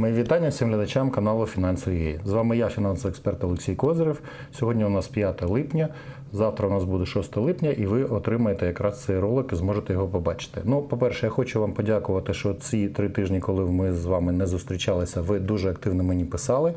Мої вітання всім глядачам каналу Фінансові. З вами я, фінансовий експерт Олексій Козирев. Сьогодні у нас 5 липня. Завтра у нас буде 6 липня, і ви отримаєте якраз цей ролик і зможете його побачити. Ну, по-перше, я хочу вам подякувати, що ці три тижні, коли ми з вами не зустрічалися, ви дуже активно мені писали.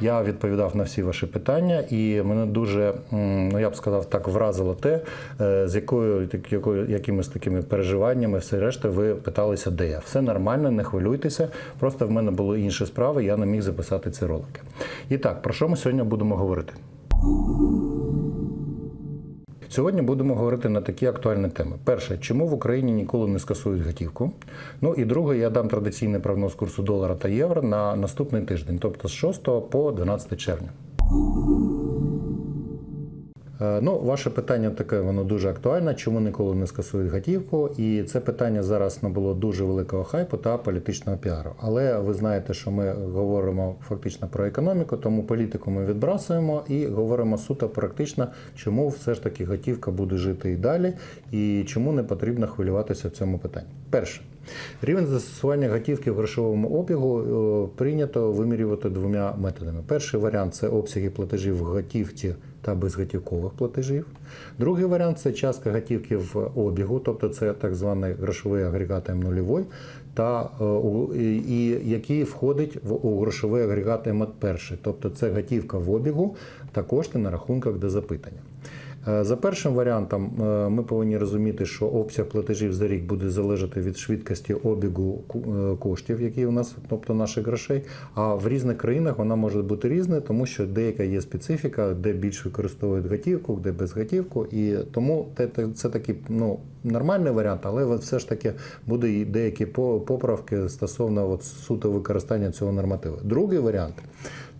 Я відповідав на всі ваші питання, і мене дуже, ну я б сказав, так вразило те, е, з якою, якою якимись такими переживаннями, все решта, ви питалися, де я. Все нормально, не хвилюйтеся. Просто в мене були інші справи, я не міг записати ці ролики. І так, про що ми сьогодні будемо говорити? Сьогодні будемо говорити на такі актуальні теми. Перше, чому в Україні ніколи не скасують готівку? Ну і друге, я дам традиційний прогноз курсу долара та євро на наступний тиждень, тобто з 6 по 12 червня. Е, Ну, ваше питання таке, воно дуже актуальне. Чому ніколи не скасують готівку? І це питання зараз набуло дуже великого хайпу та політичного піару. Але ви знаєте, що ми говоримо фактично про економіку, тому політику ми відбрасуємо і говоримо суто практично, чому все ж таки готівка буде жити і далі, і чому не потрібно хвилюватися в цьому питанні. Перше. Рівень застосування готівки в грошовому обігу е, прийнято вимірювати двома методами. Перший варіант це обсяги платежів в готівці та безготівкових платежів. Другий варіант це частка готівки в обігу, тобто це так званий грошовий агрегат М0, та е, і, який входить в у грошовий агрегат М1, тобто це готівка в обігу та кошти на рахунках до запитання. Е, За першим варіантом е, ми повинні розуміти, що обсяг платежів за рік буде залежати від швидкості обігу е, коштів, які у нас, тобто наших грошей. А в різних країнах вона може бути різною, тому що деяка є специфіка, де більш використовують готівку, де без готівку. І тому це такий ну, нормальний варіант, але все ж таки буде і деякі по- поправки стосовно от суто використання цього нормативу. Другий варіант.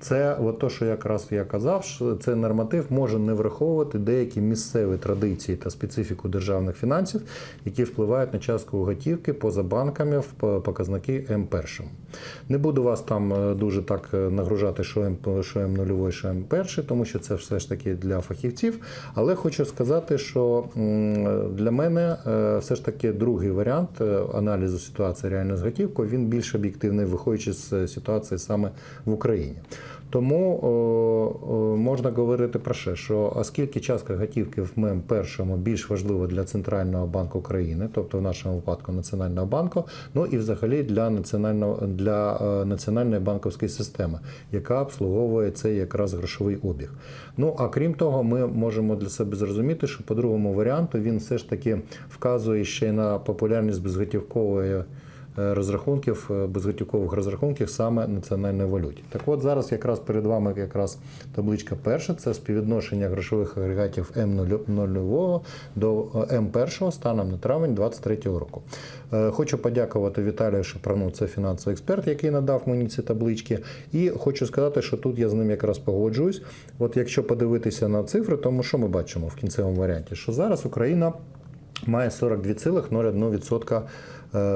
Це от то, що якраз я казав, що цей норматив може не враховувати деякі місцеві традиції та специфіку державних фінансів, які впливають на частку готівки поза банками в показники М1. Не буду вас там е, дуже так е, нагружати, що М, що М0, що М1, тому що це все ж таки для фахівців. Але хочу сказати, що для мене е, все ж таки другий варіант аналізу ситуації реально з готівкою, він більш об'єктивний, виходячи з ситуації саме в Україні. Тому о, о, можна говорити про що, що оскільки частка готівки в МЕМ першому більш важлива для Центрального банку України, тобто в нашому випадку Національного банку, ну і взагалі для національного для е, національної банківської системи, яка обслуговує цей якраз грошовий обіг. Ну а крім того, ми можемо для себе зрозуміти, що по другому варіанту він все ж таки вказує ще й на популярність безготівкової розрахунків, е, безготівкових розрахунків саме національної валюті. Так от зараз якраз перед вами якраз табличка перша, це співвідношення грошових агрегатів М0 до е, М1 станом на травень 2023 року. Е, Хочу подякувати Віталію Шапрану, це фінансовий експерт, який надав мені ці таблички. І хочу сказати, що тут я з ним якраз погоджуюсь. От якщо подивитися на цифри, тому що ми бачимо в кінцевому варіанті, що зараз Україна має 42,01% е,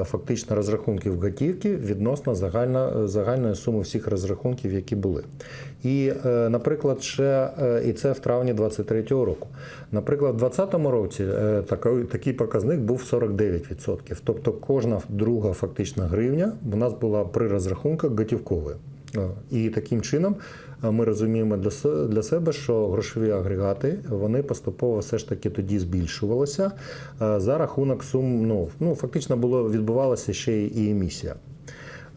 фактично розрахунків готівки відносно загально, загальної суми всіх розрахунків, які були. І, е, наприклад, ще е, і це в травні 2023 року. Наприклад, в 2020 році е, такий, такий показник був 49%. Тобто кожна друга фактична гривня у нас була при розрахунках готівковою. Е, І таким чином е, ми розуміємо для себе, що грошові агрегати вони поступово все ж таки тоді збільшувалися е, за рахунок сум. Ну, ну фактично було відбувалася ще й емісія.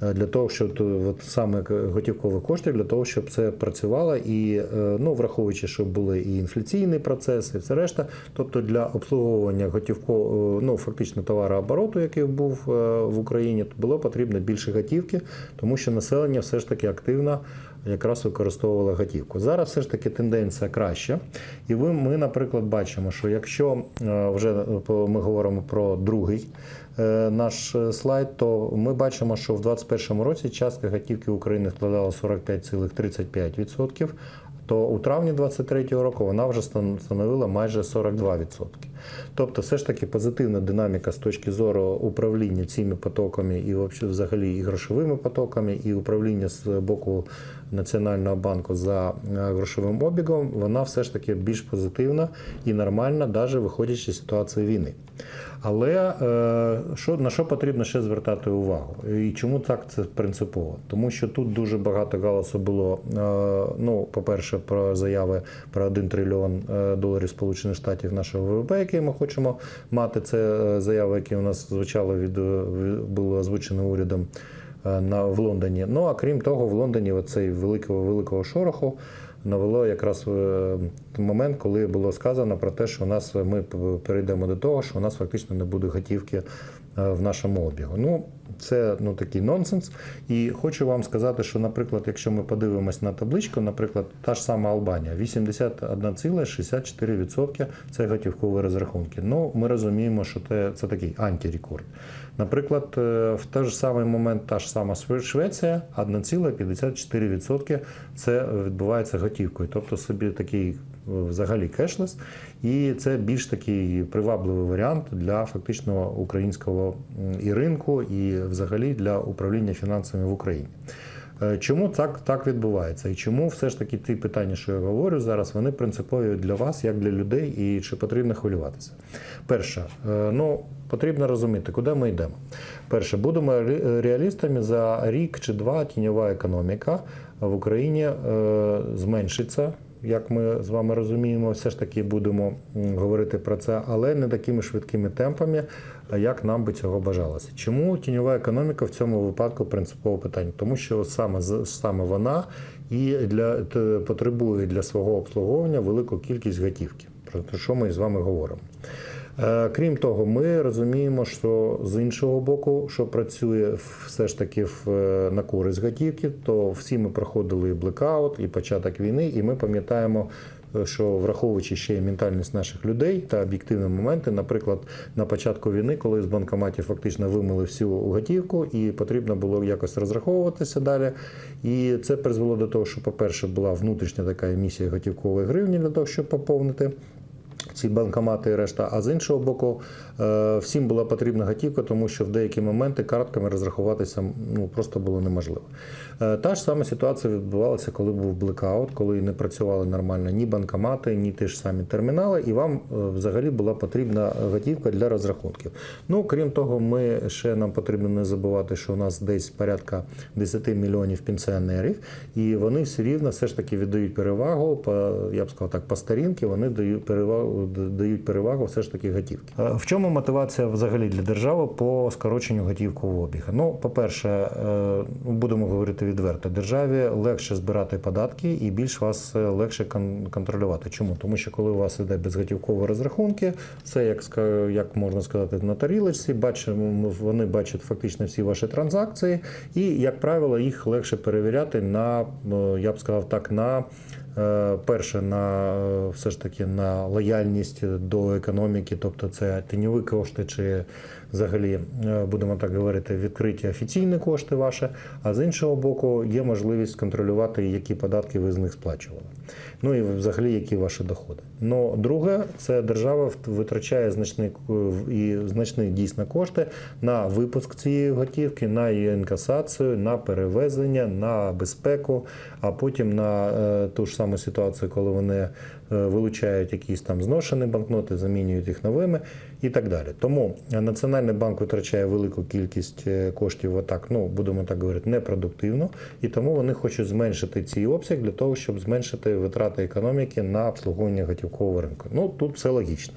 Е, Для того, щоб от саме к- готівкових коштів, для того, щоб це працювало, і е, ну, враховуючи, що були і інфляційні процеси, і все решта, тобто для обслуговування готівкового, ну фактично товарообороту, який був е, в Україні, було потрібно більше готівки, тому що населення все ж таки активно якраз використовували готівку. Зараз все ж таки тенденція краща. І ви, ми, наприклад, бачимо, що якщо е, вже е, ми говоримо про другий е, наш слайд, то ми бачимо, що в 2021 році частка готівки України складала 45,35%, то у травні 2023 року вона вже становила майже 42%. Тобто, все ж таки позитивна динаміка з точки зору управління цими потоками і взагалі і грошовими потоками, і управління з боку Національного банку за е, грошовим обігом, вона все ж таки більш позитивна і нормальна, навіть виходячи з ситуації війни. Але е, що, на що потрібно ще звертати увагу? І чому так це принципово? Тому що тут дуже багато галасу було. Е, ну, по-перше, про заяви про 1 трильйон е, доларів Сполучених Штатів нашого ВВП, який ми хочемо мати. Це заяви, які у нас звучали від, від були озвучені урядом на в Лондоні. Ну а крім того, в Лондоні оцей великого великого шороху навело якраз е, момент, коли було сказано про те, що у нас ми перейдемо до того, що у нас фактично не буде готівки е, в нашому обігу. Ну, це ну такий нонсенс. І хочу вам сказати, що, наприклад, якщо ми подивимось на табличку, наприклад, та ж сама Албанія, 81,64% це готівкові розрахунки. Ну, ми розуміємо, що це, це такий антирекорд. Наприклад, е, в той ж самий момент та ж сама Швеція 1,54% це відбувається готівкою, тобто собі такий взагалі кешлес, і це більш такий привабливий варіант для фактично українського і ринку, і взагалі для управління фінансами в Україні. Е, Чому так так відбувається? І чому все ж таки ті питання, що я говорю зараз, вони принципові для вас, як для людей, і чи потрібно хвилюватися? Перше, е, ну потрібно розуміти, куди ми йдемо. Перше, будемо реалістами за рік чи два тіньова економіка в Україні е, зменшиться. Як ми з вами розуміємо, все ж таки будемо говорити про це, але не такими швидкими темпами, як нам би цього бажалося. Чому тіньова економіка в цьому випадку принципове питання? Тому що саме саме вона і для потребує для свого обслуговування велику кількість готівки. Про те, що ми з вами говоримо. Е, Крім того, ми розуміємо, що з іншого боку, що працює все ж таки в, е, на користь готівки, то всі ми проходили блекаут, і початок війни, і ми пам'ятаємо. е, Що враховуючи ще й ментальність наших людей та об'єктивні моменти, наприклад, на початку війни, коли з банкоматів фактично вимили всю готівку, і потрібно було якось розраховуватися далі. І це призвело до того, що, по-перше, була внутрішня така емісія готівкової гривні для того, щоб поповнити ці банкомати і решта. А з іншого боку, е, всім була потрібна готівка, тому що в деякі моменти картками розрахуватися ну, просто було неможливо. Е, Та ж сама ситуація відбувалася, коли був блекаут, коли не працювали нормально ні банкомати, ні ті ж самі термінали, і вам е, взагалі була потрібна готівка для розрахунків. Ну, крім того, ми ще нам потрібно не забувати, що у нас десь порядка 10 мільйонів пенсіонерів, і вони все рівно все ж таки віддають перевагу, по, я б сказав так, по старінки вони дають перевагу, дають перевагу все ж таки готівки. Е, В чому мотивація взагалі для держави по скороченню готівкового обігу? Ну, по-перше, е, будемо говорити відверто, державі легше збирати податки і більш вас е, легше контролювати. Чому? Тому що коли у вас іде безготівкові розрахунки, це як як можна сказати на тарілочці, бачимо, вони бачать фактично всі ваші транзакції, і як правило, їх легше перевіряти на ну, я б сказав так, на перше на е, все ж таки на лояльність до економіки, тобто це тіньові кошти чи взагалі, е, будемо так говорити, відкриті офіційні кошти ваші, а з іншого боку, є можливість контролювати, які податки ви з них сплачували. Ну і взагалі, які ваші доходи. Ну, друге, це держава витрачає значний і значні дійсно кошти на випуск цієї готівки, на її інкасацію, на перевезення, на безпеку, а потім на е, ту ж саму ситуацію, коли вони е, вилучають якісь там зношені банкноти, замінюють їх новими і так далі. Тому Національний банк витрачає велику кількість е, коштів, отак, ну будемо так говорити, непродуктивно, і тому вони хочуть зменшити цей обсяг для того, щоб зменшити витрати економіки на обслуговування готівкового ринку. Ну тут все логічно.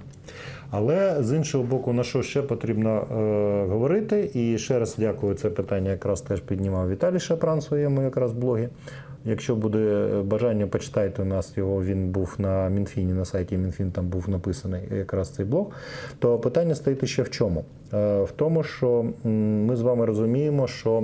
Але з іншого боку, на що ще потрібно е, говорити, і ще раз дякую, це питання якраз теж піднімав Віталій Шапран в своєму якраз блогі. Якщо буде бажання, почитайте у нас його. Він був на Мінфіні, на сайті Мінфін там був написаний якраз цей блог. То питання стоїть ще в чому? Е, В тому, що ми з вами розуміємо, що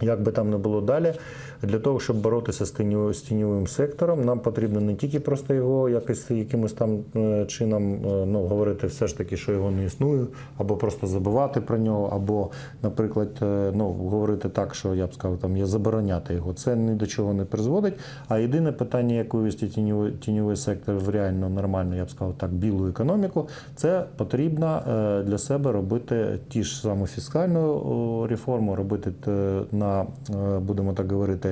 Як би там не було далі, для того, щоб боротися з тіньовим сектором, нам потрібно не тільки просто його якось якимось там е, чином е, ну, говорити все ж таки, що його не існує, або просто забувати про нього, або, наприклад, е, ну, говорити так, що я б сказав, там є забороняти його. Це ні до чого не призводить. А єдине питання, як вивести тіньовий, тіньовий сектор в реально нормальну, я б сказав так, білу економіку, це потрібно для себе робити ті ж саму фіскальну реформу, робити на, будемо так говорити,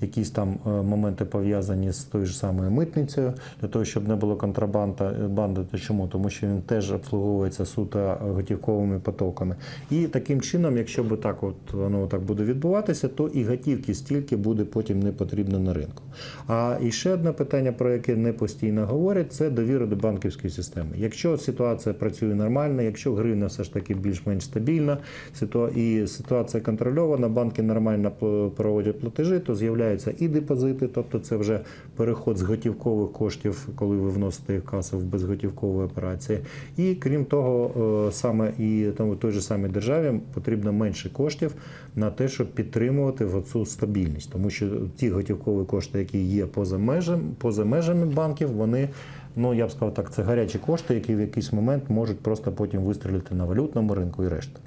якісь там е, моменти пов'язані з тою ж самою митницею, для того, щоб не було контрабанда банди. То чому? Тому що він теж обслуговується суто готівковими потоками. І таким чином, якщо би так от воно так буде відбуватися, то і готівки стільки буде потім не потрібно на ринку. А і ще одне питання, про яке не постійно говорять, це довіра до банківської системи. Якщо ситуація працює нормально, якщо гривня все ж таки більш-менш стабільна, і ситуація контрольована, банки нормально проводять платежі, то з'являються і депозити, тобто це вже переход з готівкових коштів, коли ви вносите їх касу в безготівкові операції. І крім того, е, саме і тому той же самій державі потрібно менше коштів на те, щоб підтримувати в цю стабільність, тому що ті готівкові кошти, які є поза межами, поза межами банків, вони. Ну, я б сказав так, це гарячі кошти, які в якийсь момент можуть просто потім вистрілити на валютному ринку і решта.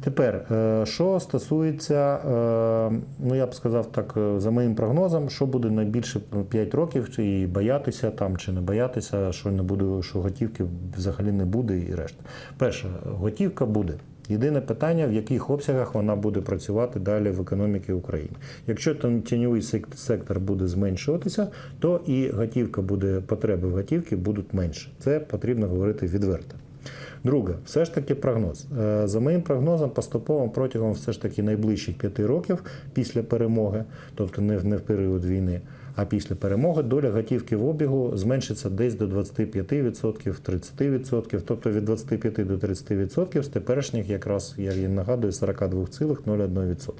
Тепер, е, що стосується, е, ну я б сказав так, е, за моїм прогнозом, що буде найбільше 5 років, і боятися там, чи не боятися, що не буде, що готівки взагалі не буде і решта. Перше, готівка буде. Єдине питання, в яких обсягах вона буде працювати далі в економіці України. Якщо там тіньовий сектор буде зменшуватися, то і готівка буде, потреби в готівці будуть менше. Це потрібно говорити відверто. Друге, все ж таки прогноз. Е, За моїм прогнозом, поступово протягом все ж таки найближчих п'яти років після перемоги, тобто не в не в період війни, а після перемоги доля готівки в обігу зменшиться десь до 25%, 30%, тобто від 25 до 30% з теперішніх якраз, я їм нагадую, 42,01%.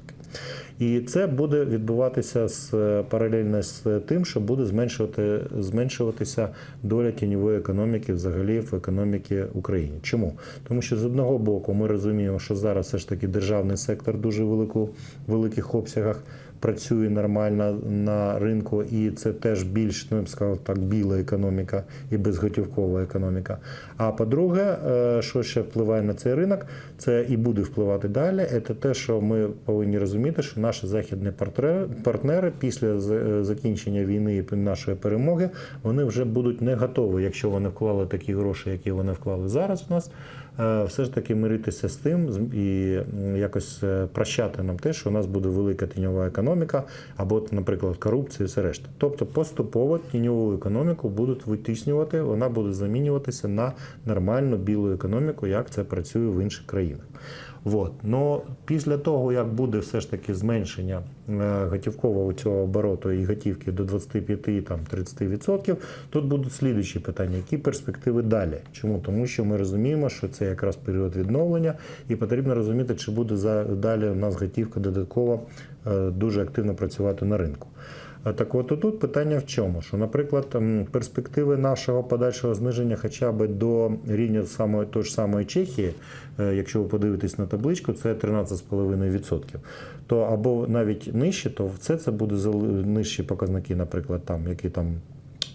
І це буде відбуватися з паралельно з тим, що буде зменшувати, зменшуватися доля тіньової економіки взагалі в економіці України. Чому? Тому що з одного боку ми розуміємо, що зараз все ж таки державний сектор дуже велику, великих обсягах працює нормально на ринку, і це теж більш, ну сказав так, біла економіка і безготівкова економіка. А по-друге, е, що ще впливає на цей ринок, це і буде впливати далі. Це те, що ми повинні розуміти, що наші західні партнери, після закінчення війни і нашої перемоги вони вже будуть не готові, якщо вони вклали такі гроші, які вони вклали зараз в нас. Е, Все ж таки миритися з тим і якось е, прощати нам те, що у нас буде велика тіньова економіка, або, наприклад, корупція і все решта. Тобто поступово тіньову економіку будуть витіснювати, вона буде замінюватися на нормальну білу економіку, як це працює в інших країнах. Вот. Но після того, як буде все ж таки зменшення е, готівкового цього обороту і готівки до 25 там 30%, тут будуть слідуючі питання, які перспективи далі. Чому? Тому що ми розуміємо, що це якраз період відновлення, і потрібно розуміти, чи буде далі у нас готівка додатково е, дуже активно працювати на ринку. Е, Так от тут питання в чому? Що, наприклад, перспективи нашого подальшого зниження хоча б до рівня самої той ж самої Чехії, е, якщо ви подивитесь на табличку, це 13,5%. То або навіть нижче, то все це буде нижчі показники, наприклад, там, які там.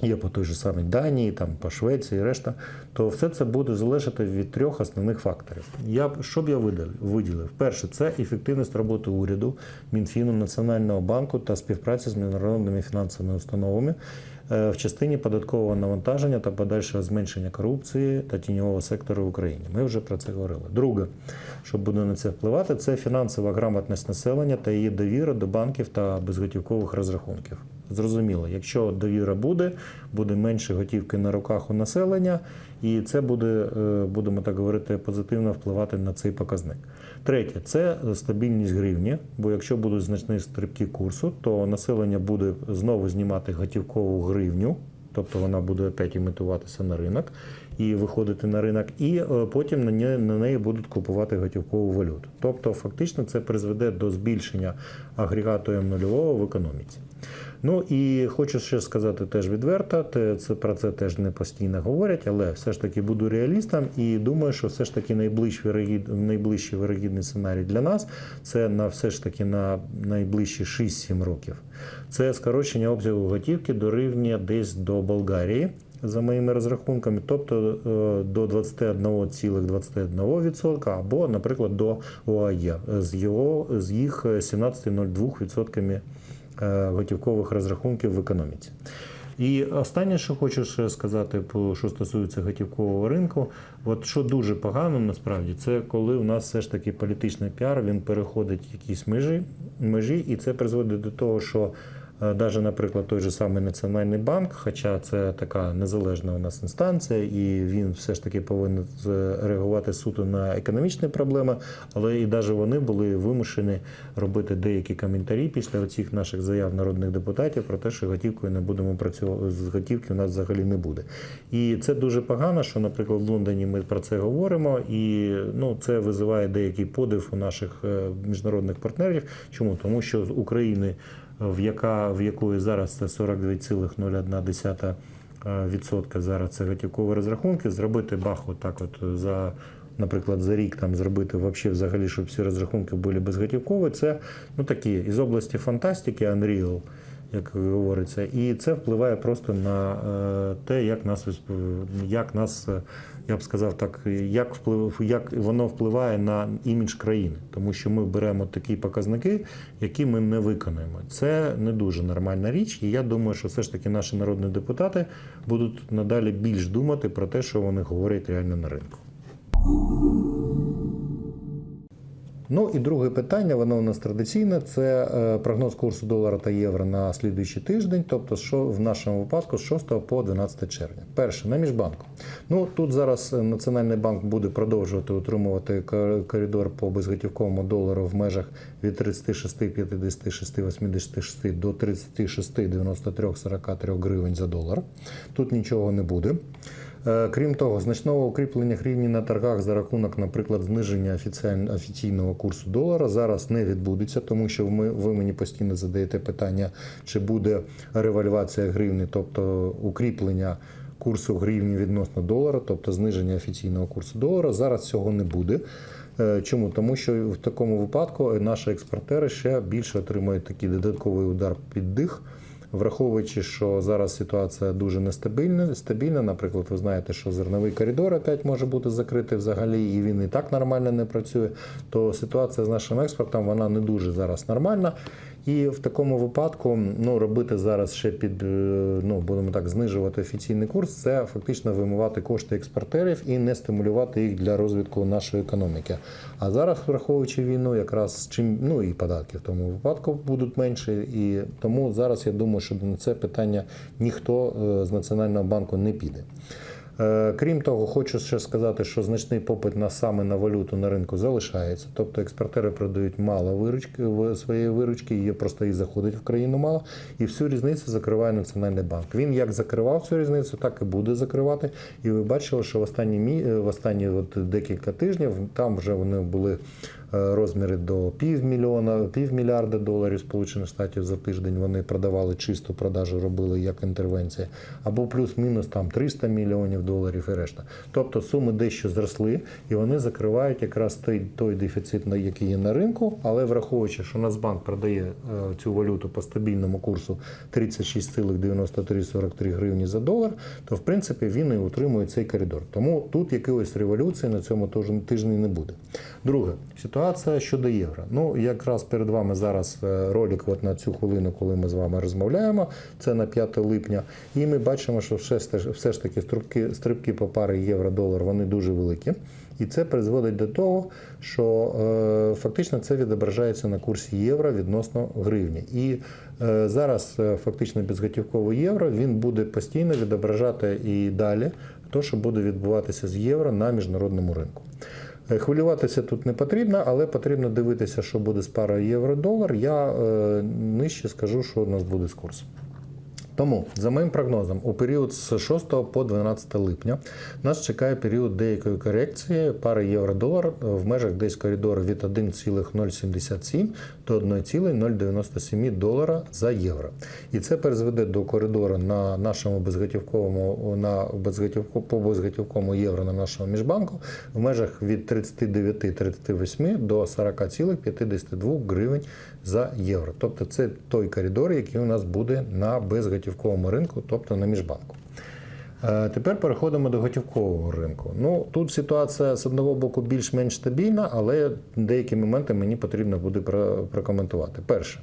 Є по той же самій Данії, там по Швеції, решта, то все це буде залежати від трьох основних факторів. Я що б я виділив? Перше, це ефективність роботи уряду, Мінфіну, Національного банку та співпраці з міжнародними фінансовими установами е, в частині податкового навантаження та подальшого зменшення корупції та тіньового сектору в Україні. Ми вже про це говорили. Друге, що буде на це впливати, це фінансова грамотність населення та її довіра до банків та безготівкових розрахунків. Зрозуміло, якщо довіра буде, буде менше готівки на руках у населення, і це буде, е, будемо так говорити, позитивно впливати на цей показник. Третє це стабільність гривні, бо якщо будуть значні стрибки курсу, то населення буде знову знімати готівкову гривню, тобто вона буде опять імітуватися на ринок і виходити на ринок, і е, потім на неї, на неї будуть купувати готівкову валюту. Тобто, фактично, це призведе до збільшення агрегату М0 в економіці. Ну і хочу ще сказати теж відверто, те- це про це теж не постійно говорять, але все ж таки буду реалістом і думаю, що все ж таки найближчий вирогід, найближчий вирогідний сценарій для нас це на все ж таки на найближчі 6-7 років. Це скорочення обсягу готівки до рівня десь до Болгарії. За моїми розрахунками, тобто е, до 21,21% або, наприклад, до ОАЄ з його з їх 17,02% е, готівкових розрахунків в економіці. І останнє, що хочу сказати, що стосується готівкового ринку, от що дуже погано насправді, це коли у нас все ж таки політичний піар він переходить якісь межі, межі, і це призводить до того, що навіть, наприклад, той же самий Національний банк, хоча це така незалежна у нас інстанція, і він все ж таки повинен реагувати суто на економічні проблеми, але і навіть вони були вимушені робити деякі коментарі після оцих наших заяв народних депутатів про те, що готівкою не будемо працювати з готівки у нас взагалі не буде. І це дуже погано, що, наприклад, в Лондоні ми про це говоримо, і ну це визиває деякий подив у наших е, міжнародних партнерів. Чому? Тому що з України, в яка в якої зараз це 42,01% е, зараз це готівкові розрахунки, зробити бах отак от за. Наприклад, за рік там зробити вообще взагалі, щоб всі розрахунки були безготівкові, це ну такі із області фантастики, Unreal, як говориться, і це впливає просто на е, те, як нас як нас, е, я б сказав так, як вплив, як воно впливає на імідж країни, тому що ми беремо такі показники, які ми не виконуємо. Це не дуже нормальна річ, і я думаю, що все ж таки наші народні депутати будуть надалі більш думати про те, що вони говорять реально на ринку. Ну і друге питання, воно у нас традиційне. Це е, прогноз курсу долара та євро на слідуючий тиждень, тобто що в нашому випадку з 6 по 12 червня. Перше на міжбанку. Ну тут зараз Національний банк буде продовжувати утримувати коридор по безготівковому долару в межах від 36, 56, 86 до 36, 93, 43 гривень за долар. Тут нічого не буде. Е, Крім того, значного укріплення гривні на торгах за рахунок, наприклад, зниження офіційного курсу долара зараз не відбудеться, тому що ми, ви мені постійно задаєте питання, чи буде ревальвація гривні, тобто укріплення курсу гривні відносно долара, тобто зниження офіційного курсу долара. Зараз цього не буде. Е, Чому? Тому що в такому випадку наші експортери ще більше отримують такий додатковий удар під дих. Враховуючи, що зараз ситуація дуже нестабільна, стабільна, наприклад, ви знаєте, що зерновий коридор опять може бути закритий взагалі, і він і так нормально не працює, то ситуація з нашим експортом вона не дуже зараз нормальна. І в такому випадку ну, робити зараз ще під, е, ну, будемо так, знижувати офіційний курс, це фактично вимивати кошти експортерів і не стимулювати їх для розвитку нашої економіки. А зараз, враховуючи війну, якраз чим ну і податки в тому випадку будуть менші. І тому зараз я думаю, що на це питання ніхто е, з Національного банку не піде. Е, Крім того, хочу ще сказати, що значний попит на саме на валюту на ринку залишається. Тобто експортери продають мало виручки в своєї виручки, її просто і заходить в країну мало, і всю різницю закриває Національний банк. Він як закривав цю різницю, так і буде закривати. І ви бачили, що в останні е, в останні от декілька тижнів там вже вони були розміри до півмільйона, півмільярда доларів Сполучених Штатів за тиждень. Вони продавали чисту продажу, робили як інтервенція, або плюс-мінус там 300 мільйонів доларів і решта. Тобто суми дещо зросли, і вони закривають якраз той, той дефіцит, який є на ринку. Але враховуючи, що Нацбанк продає е, цю валюту по стабільному курсу 36,9343 гривні за долар, то в принципі він і утримує цей коридор. Тому тут якоїсь революції на цьому тижні не буде. Друге, ситуація щодо євро. Ну якраз перед вами зараз е, ролик от на цю хвилину, коли ми з вами розмовляємо. Це на 5 липня, і ми бачимо, що все ж таки стрибки, стрибки по пари євро-долар вони дуже великі. І це призводить до того, що е, фактично це відображається на курсі євро відносно гривні. І е, зараз е, фактично безготівковий євро він буде постійно відображати і далі те, що буде відбуватися з євро на міжнародному ринку. Е, Хвилюватися тут не потрібно, але потрібно дивитися, що буде з парою євро-долар. Я е, нижче скажу, що у нас буде з курсом. Тому, за моїм прогнозом, у період з 6 по 12 липня нас чекає період деякої корекції пари євро-долар в межах десь коридору від 1,077 до 1,097 долара за євро. І це призведе до коридору на нашому безготівковому на безготівку, по безготівковому євро на нашому міжбанку в межах від 39-38 до 40,52 гривень за євро. Тобто це той коридор, який у нас буде на безготівковому ринку, тобто на міжбанку. Е, Тепер переходимо до готівкового ринку. Ну тут ситуація з одного боку більш-менш стабільна, але деякі моменти мені потрібно буде прокоментувати. Перше.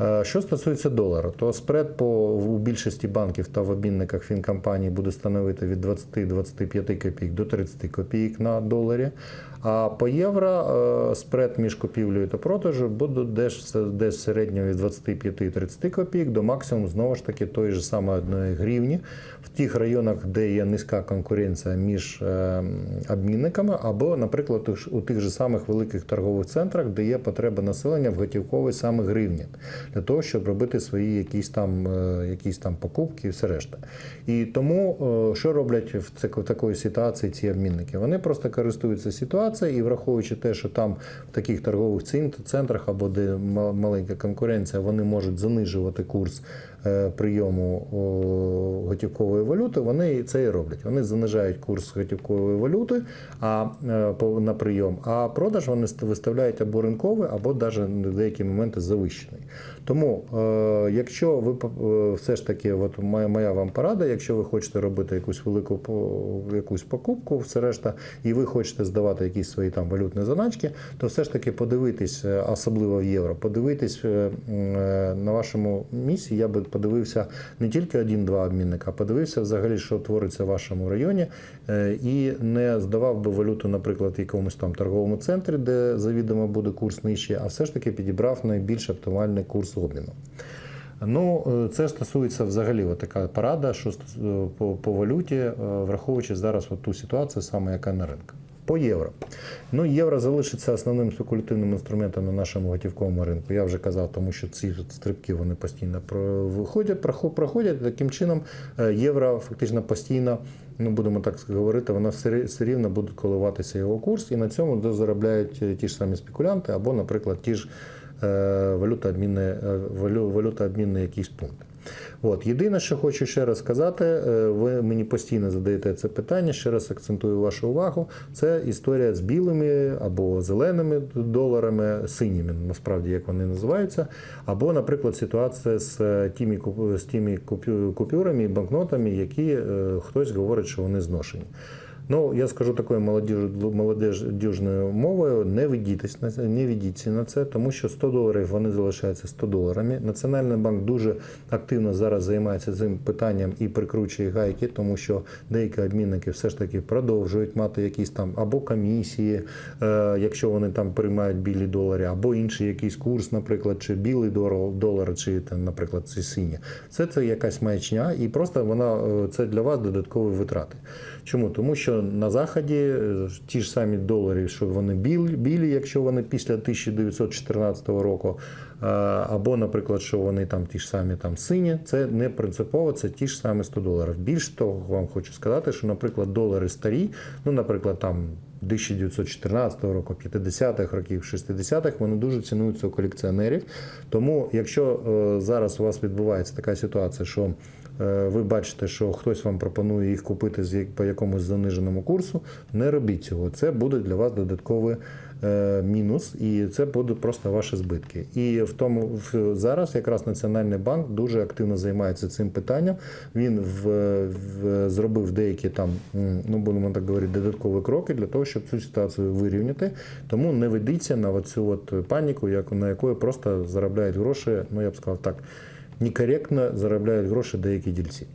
Е, Що стосується долару, то спред по у більшості банків та в обмінниках фінкомпаній буде становити від 20-25 копійок до 30 копійок на доларі. А по євро е, спред між купівлею та продажем буде десь, десь в середньому від 25-30 копійок до максимуму знову ж таки тої ж самої одної гривні в тих районах, де є низька конкуренція між е, обмінниками, або, наприклад, у тих же самих великих торгових центрах, де є потреба населення в готівковій саме гривні, для того, щоб робити свої якісь там, е, якісь там покупки і все решта. І тому е, що роблять в в такої ситуації ці обмінники? Вони просто користуються ситуацією і враховуючи те, що там в таких торгових центрах або де маленька конкуренція, вони можуть занижувати курс е, прийому готівкової валюти, вони це і роблять. Вони занижають курс готівкової валюти а, на прийом, а продаж вони виставляють або ринковий, або навіть на деякі моменти завищений. Тому, е, якщо ви е, все ж таки, от моя, моя вам порада, якщо ви хочете робити якусь велику якусь покупку, все решта, і ви хочете здавати якісь свої там валютні заначки, то все ж таки подивитись, е, особливо в євро, подивитись на вашому місці. Я би подивився не тільки один-два обмінника, а подивився взагалі, що твориться в вашому районі, і не здавав би валюту, наприклад, в якомусь там торговому центрі, де завідомо буде курс нижчий, а все ж таки підібрав найбільш оптимальний курс обміну. Ну, е, це стосується взагалі от така порада, що е, по, по валюті, е, враховуючи зараз от ту ситуацію, саме яка на ринку. По євро. Ну, євро залишиться основним спекулятивним інструментом на нашому готівковому ринку. Я вже казав, тому що ці стрибки вони постійно виходять, проходять. Таким чином, євро фактично постійно, ну будемо так говорити, вона все рівно буде коливатися його курс, і на цьому дозаробляють е, ті ж самі спекулянти, або, наприклад, ті ж е, валютообмінні, е, якісь пункти. От. Єдине, що хочу ще раз сказати, е, ви мені постійно задаєте це питання, ще раз акцентую вашу увагу. Це історія з білими або зеленими доларами, синіми, насправді, як вони називаються, або, наприклад, ситуація з тими, з тими купюрами і банкнотами, які хтось говорить, що вони зношені. Ну, я скажу такою молодіжною мовою, не ведітесь на це, не ведіться на це, тому що 100 доларів вони залишаються 100 доларами. Національний банк дуже активно зараз займається цим питанням і прикручує гайки, тому що деякі обмінники все ж таки продовжують мати якісь там або комісії, е, якщо вони там приймають білі долари, або інший якийсь курс, наприклад, чи білий долар, чи там, наприклад, це сині. Це це якась маячня, і просто вона е, це для вас додаткові витрати. Чому? Тому що на заході е, ті ж самі долари, що вони білі, якщо вони після 1914 року, е, або, наприклад, що вони там ті ж самі там сині, це не принципово, це ті ж самі 100 доларів. Більш того, вам хочу сказати, що, наприклад, долари старі, ну, наприклад, там. 1914 року, 50-х років, 60-х, вони дуже цінуються у колекціонерів. Тому, якщо е, зараз у вас відбувається така ситуація, що ви бачите, що хтось вам пропонує їх купити з по якомусь заниженому курсу, не робіть цього. Це буде для вас додатковий е, мінус, і це будуть просто ваші збитки. І в тому зараз якраз Національний банк дуже активно займається цим питанням. Він в, в, зробив деякі там, ну будемо так говорити, додаткові кроки для того, щоб цю ситуацію вирівняти. Тому не ведіться на цю от паніку, на якої просто заробляють гроші. Ну я б сказав так некоректно заробляють гроші деякі дільці.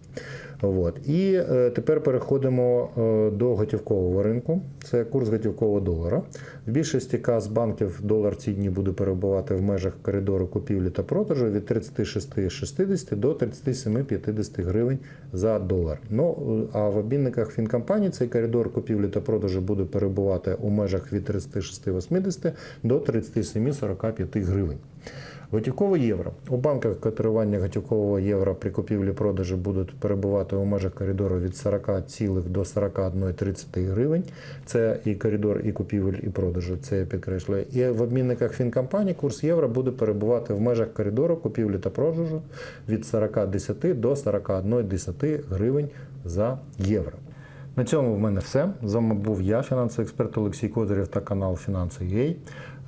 От. І е, тепер переходимо е, до готівкового ринку. Це курс готівкового долара. В більшості каз банків долар ці дні буде перебувати в межах коридору купівлі та продажу від 36,60 до 37,50 гривень за долар. Ну, е, а в обмінниках фінкомпаній цей коридор купівлі та продажу буде перебувати у межах від 36,80 до 37,45 гривень. Готівкове євро. У банках котирування готівкового євро при купівлі-продажі будуть перебувати у межах коридору від 40 цілих до 41,30 гривень. Це і коридор і купівель, і продажу. Це я підкреслюю. І в обмінниках фінкомпаній курс євро буде перебувати в межах коридору купівлі та продажу від 40,10 до 41,10 гривень за євро. На цьому в мене все. З вами був я, фінансовий експерт Олексій Козирєв та канал Фінанси.ua.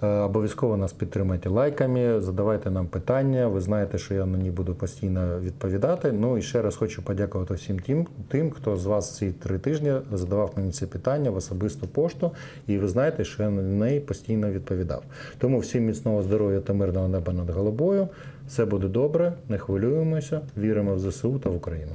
Е, Обов'язково нас підтримайте лайками, задавайте нам питання. Ви знаєте, що я на них буду постійно відповідати. Ну і ще раз хочу подякувати всім тим, тим, хто з вас ці три тижні задавав мені ці питання в особисту пошту. І ви знаєте, що я на неї постійно відповідав. Тому всім міцного здоров'я та мирного неба над головою. Все буде добре, не хвилюємося, віримо в ЗСУ та в Україну.